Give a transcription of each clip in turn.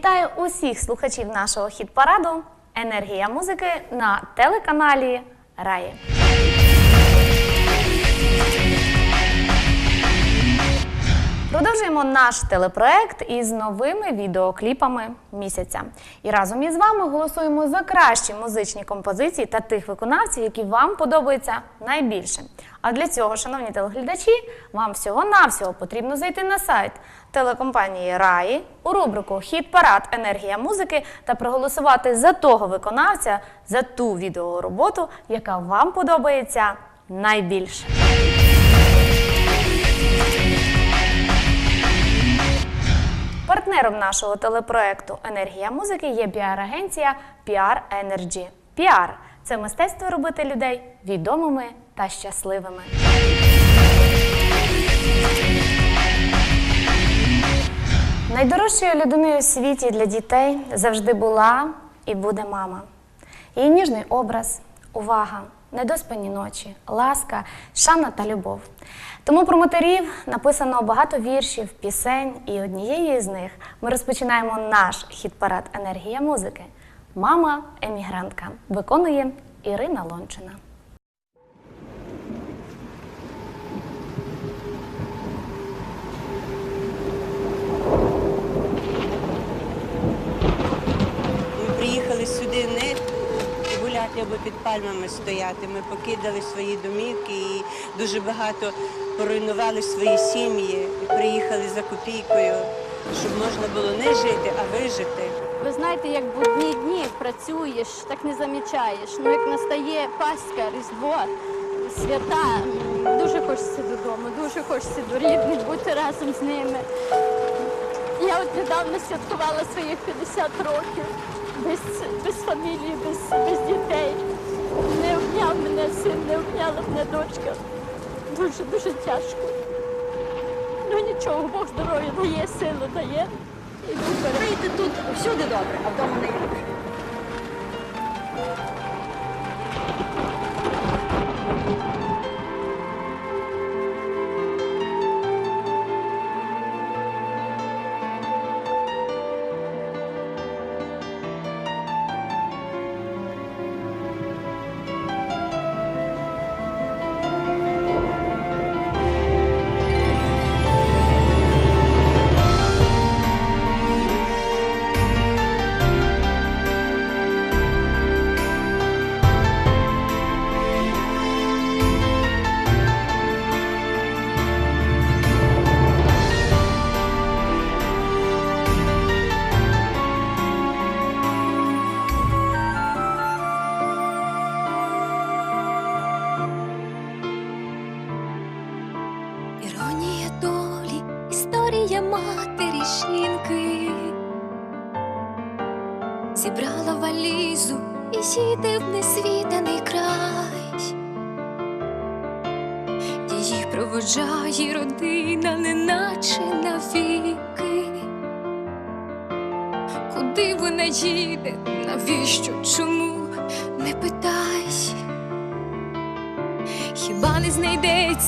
Вітаю усіх слухачів нашого хіт-параду Енергія музики на телеканалі Раї. Продовжуємо наш телепроект із новими відеокліпами місяця. І разом із вами голосуємо за кращі музичні композиції та тих виконавців, які вам подобаються найбільше. А для цього, шановні телеглядачі, вам всього-навсього потрібно зайти на сайт телекомпанії Раї у рубрику Хіт парад Енергія музики та проголосувати за того виконавця, за ту відеороботу, яка вам подобається найбільше. Партнером нашого телепроекту Енергія музики є піар-агенція PR Energy. PR – це мистецтво робити людей відомими та щасливими. Найдорожчою людиною у світі для дітей завжди була і буде мама. Її ніжний образ, увага, недоспані ночі, ласка, шана та любов. Тому про матерів написано багато віршів, пісень, і однією з них ми розпочинаємо наш хіт-парад Енергія музики. Мама емігрантка виконує Ірина Лончина. Ми приїхали сюди не гуляти або під пальмами стояти. Ми покидали свої домівки і дуже багато поруйнували свої сім'ї. І приїхали за копійкою, щоб можна було не жити, а вижити. Ви знаєте, як в одні дні працюєш, так не замічаєш. Ну як настає Пасха, Різдво, свята, дуже хочеться додому, дуже хочеться до рідних, бути разом з ними. Я от недавно святкувала своїх 50 років без, без фамілії, без, без дітей. Не обняв мене син, не обняла мене дочка. Дуже дуже тяжко. Ну нічого, Бог здоров'я дає, силу дає. І тут всюди добре, а вдома не інакше.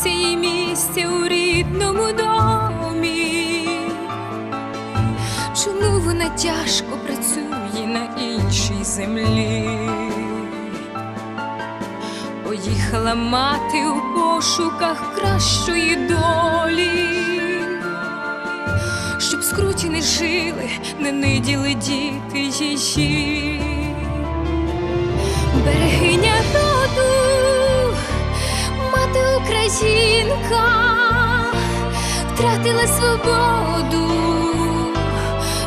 Їй місця у рідному домі? Чому вона тяжко працює на іншій землі? Поїхала мати у пошуках кращої долі, щоб скруті не жили, не ниділи діти її. Берегиня українка, втратила свободу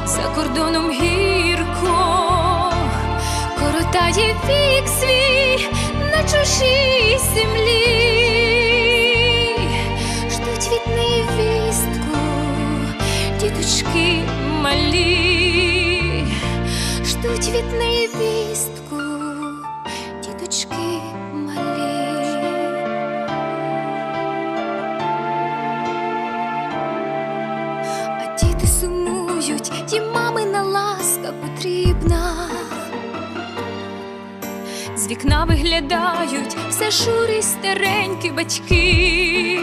за кордоном гірко, коротає вік свій на чужій землі, ждуть від неї вістку, діточки малі, ждуть від неї вістку, потрібна. З вікна виглядають все шурі старенькі батьки.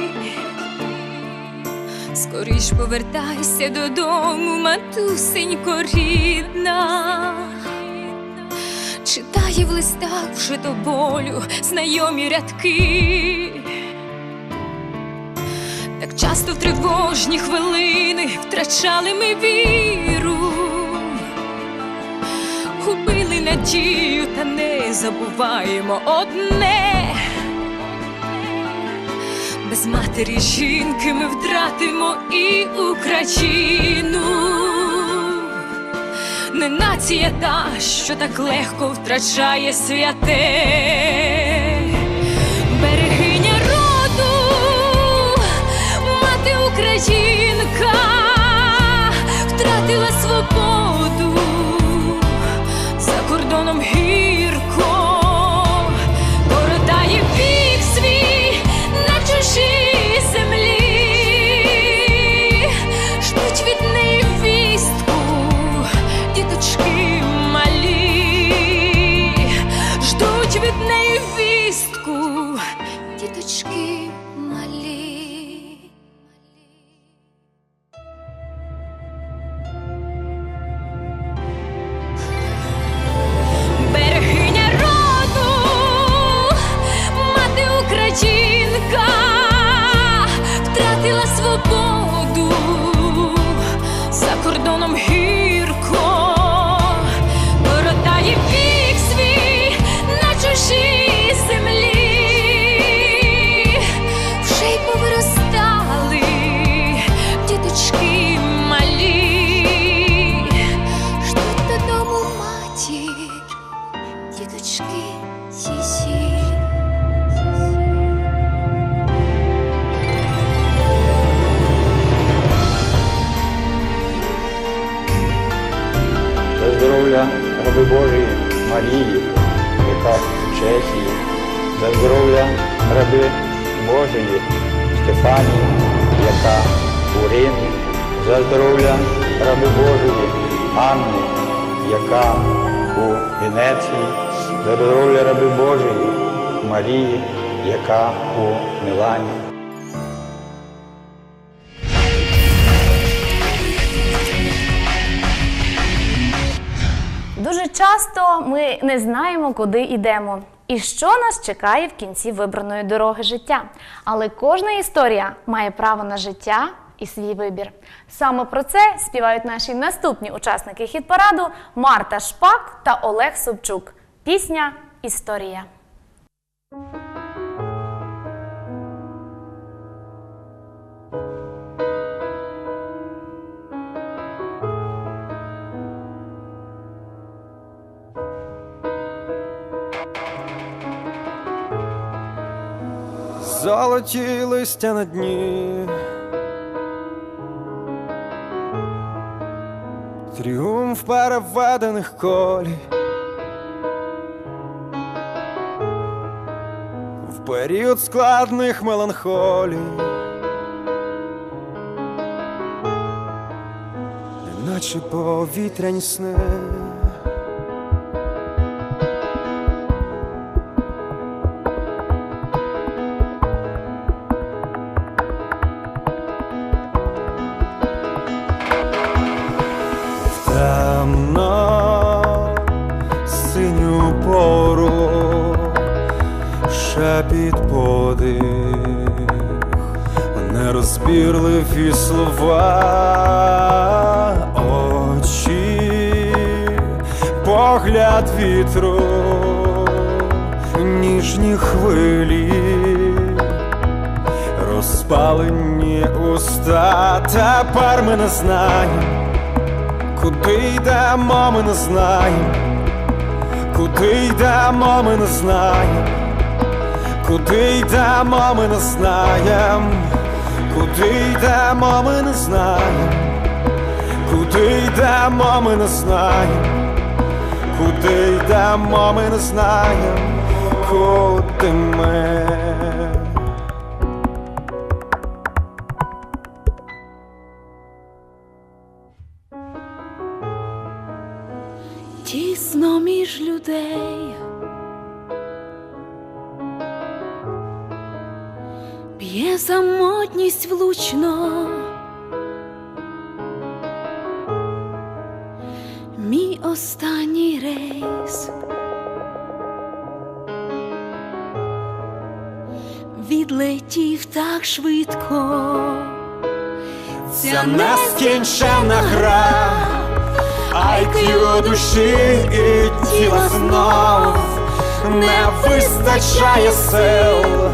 Скоріш повертайся додому, матусенько рідна. Читає в листах вже до болю знайомі рядки. Так часто в тривожні хвилини втрачали ми віру, надію, та не забуваємо одне. Без матері жінки ми втратимо і Україну. Не нація та, що так легко втрачає святе. Берегиня роду, мати українка, від неї вістку, діточки малі. Здоров'я Божої Марії, яка в Чехії, за здоров'я раби Божої Стефанії, яка у Римі, за здоров'я раби Божої Анни, яка у Венеції, за здоров'я раби Божої Марії, яка у Мілані. Часто ми не знаємо, куди йдемо і що нас чекає в кінці вибраної дороги життя. Але кожна історія має право на життя і свій вибір. Саме про це співають наші наступні учасники хіт-параду Марта Шпак та Олег Собчук. Пісня Історія. Золоті листя на дні. Тріумф переведених колій. В період складних меланхолій. Неначе повітряні сни. Погляд вітру, ніжні хвилі. Розпалені уста, тепер ми не знаємо. Куди йдемо, ми не знаємо, куди йдемо, ми не знаємо, куди йдемо, ми не знаємо, куди йдемо, ми не знаємо, куди йдемо, ми не знаємо, куди йдемо, ми не знаємо, куди ми. тісно між людей. Б'є самотність влучно, останній рейс. Відлетів так швидко. Ця нескінченна гра, IQ душі і тіла знов не вистачає сил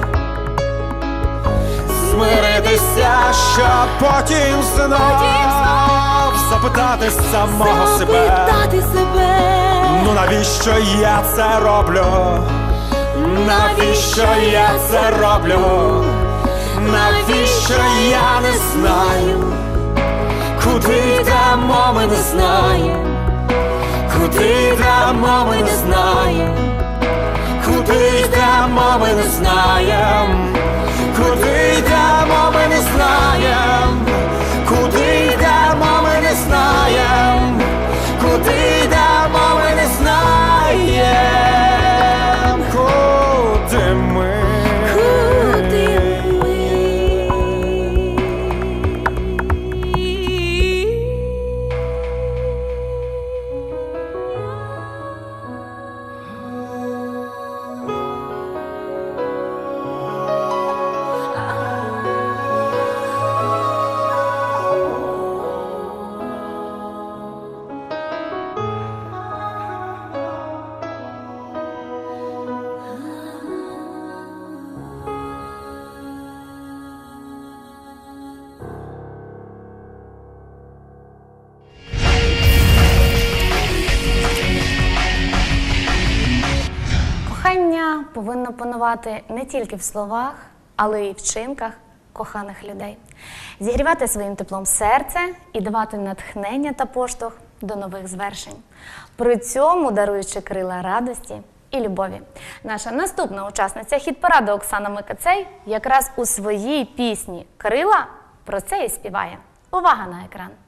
змиритися, щоб потім знов запитати самого себе. Запитати себе. Ну навіщо я це роблю? Навіщо я це роблю? Навіщо я не знаю? Куди йдемо, ми не знаємо, куди йдемо, ми не знаємо, куди йдемо, ми не знаємо, повинно не тільки в словах, але й в вчинках коханих людей, зігрівати своїм теплом серце і давати натхнення та поштовх до нових звершень, при цьому даруючи крила радості і любові. Наша наступна учасниця хіт-параду Оксана Микацей якраз у своїй пісні Крила про це і співає. Увага на екран!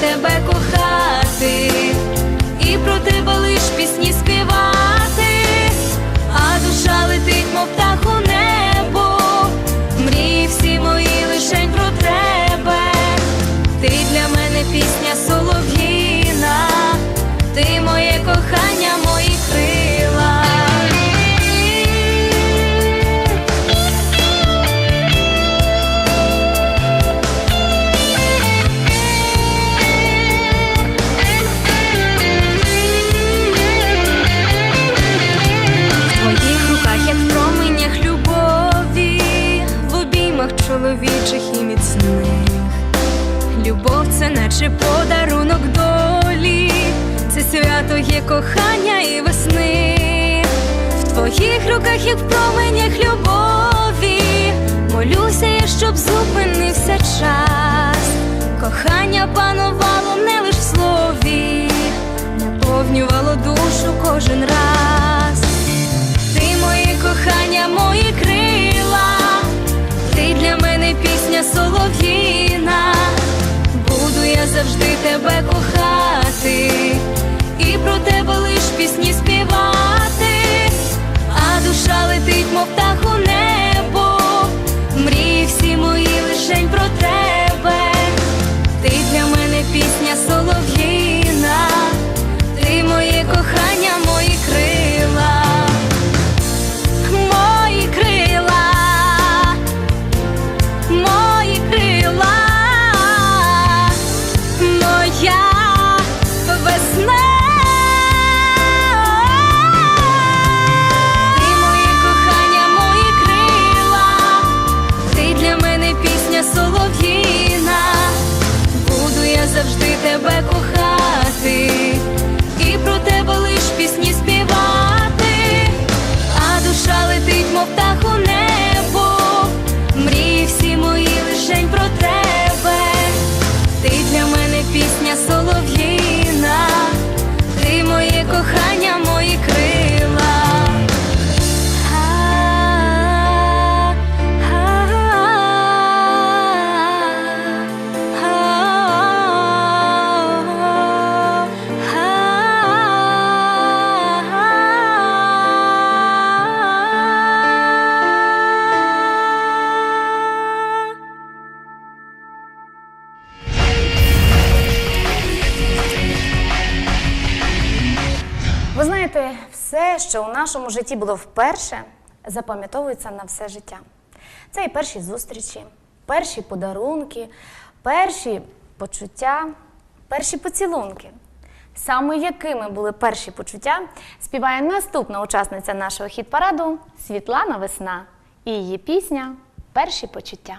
Тебе подарунок долі, це свято є кохання і весни. В твоїх руках, як в променях любові, молюся я, щоб зупинився час. Кохання панувало не лиш в слові, наповнювало душу кожен раз. Ти моє кохання, мої крила, ти для мене пісня солов'їна. Завжди тебе кохати, і про тебе лиш пісні співати, а душа летить, мов птах у небо. Нашому житті було вперше, запам'ятовується на все життя. Це і перші зустрічі, перші подарунки, перші почуття, перші поцілунки. Саме якими були перші почуття, співає наступна учасниця нашого хіт-параду Світлана Весна і її пісня Перші почуття.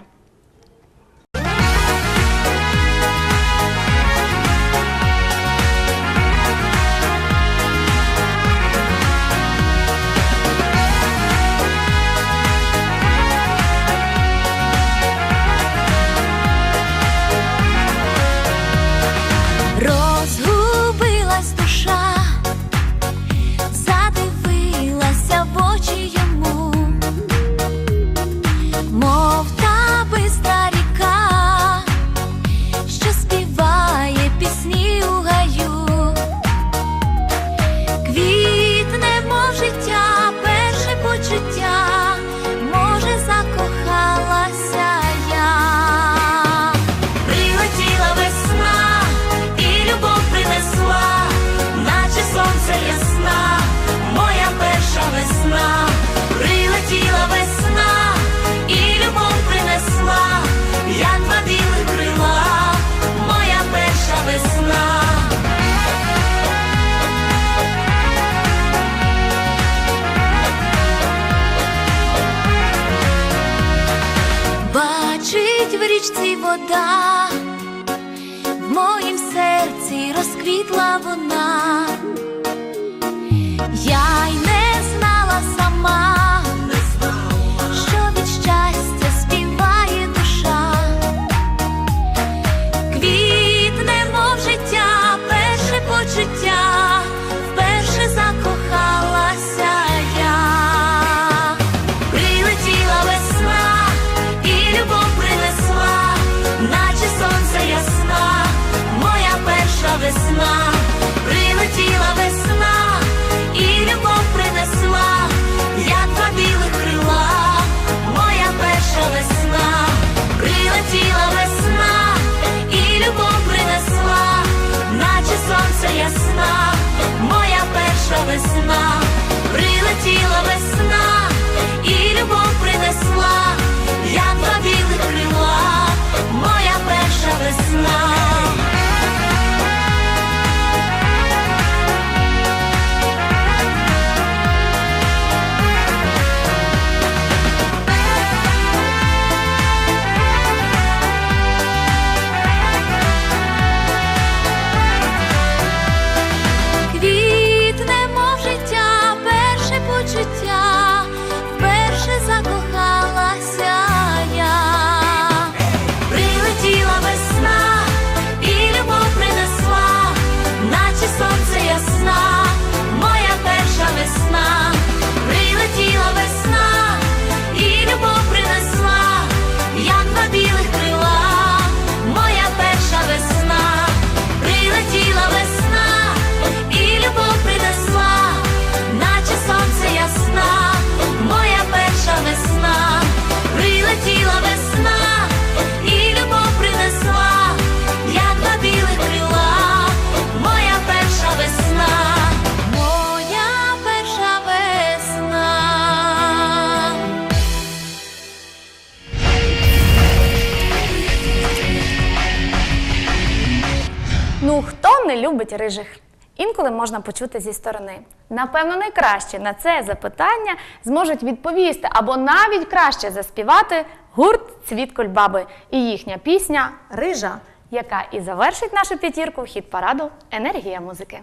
Річці вода, в моїм серці розквітла вона. Я й не знала сама, весна, прилетіла весна і любов принесла, як два білих крила, моя перша весна, прилетіла весна і любов принесла, наче сонце ясна, моя перша весна, прилетіла весна любить рижих? Інколи можна почути зі сторони. Напевно, найкраще на це запитання зможуть відповісти або навіть краще заспівати гурт Цвіт Кольбаби і їхня пісня Рижа, яка і завершить нашу п'ятірку хіт параду Енергія музики.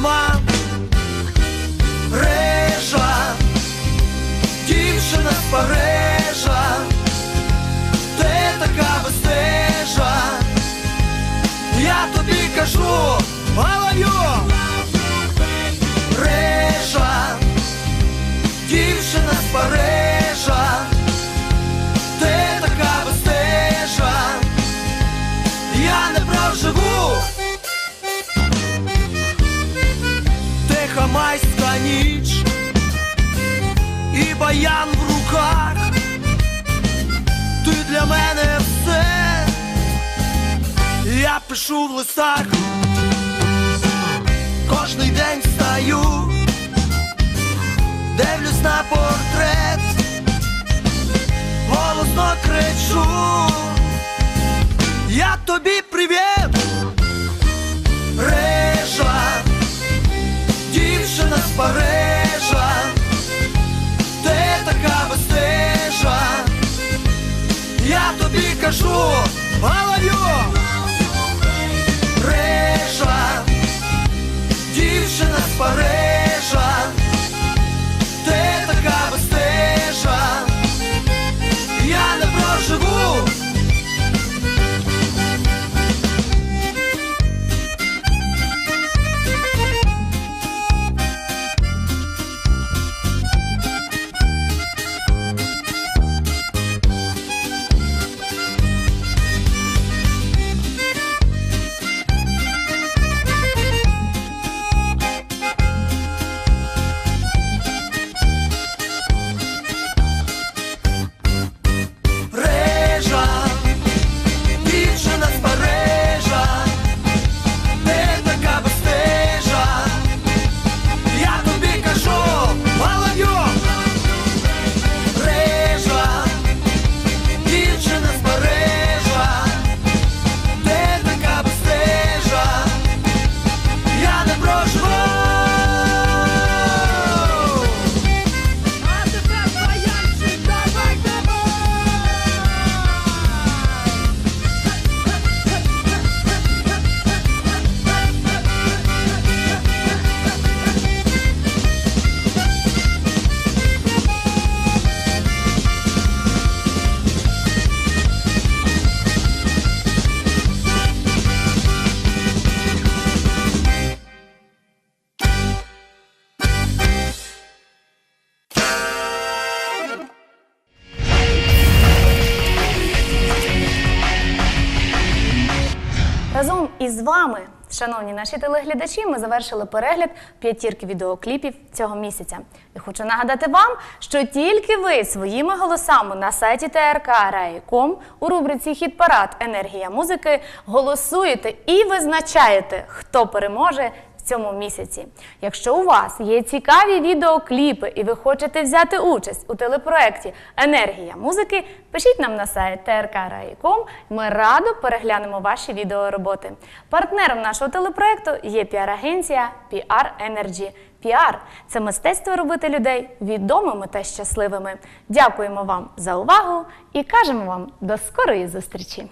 Нема, рижа, дівчина з Парижа, ти така безстижа, я тобі кажу, галаю, рижа, дівчина з Парижа, пишу в листах, кожний день встаю, дивлюсь на портрет, голосно кричу, я тобі привіт, рижа, дівчина з Парижа, ти така безстижа, я тобі кажу, галаю, дівчина з Із вами, шановні наші телеглядачі, ми завершили перегляд п'ятірки відеокліпів цього місяця. І хочу нагадати вам, що тільки ви своїми голосами на сайті ТРК Раї.ком у рубриці Хіт парад Енергія музики голосуєте і визначаєте, хто переможе в цьому місяці. Якщо у вас є цікаві відеокліпи і ви хочете взяти участь у телепроекті Енергія музики, пишіть нам на сайт trk.rai.com. Ми радо переглянемо ваші відеороботи. Партнером нашого телепроекту є піар-агенція PR Energy. Піар це мистецтво робити людей відомими та щасливими. Дякуємо вам за увагу і кажемо вам до скорої зустрічі!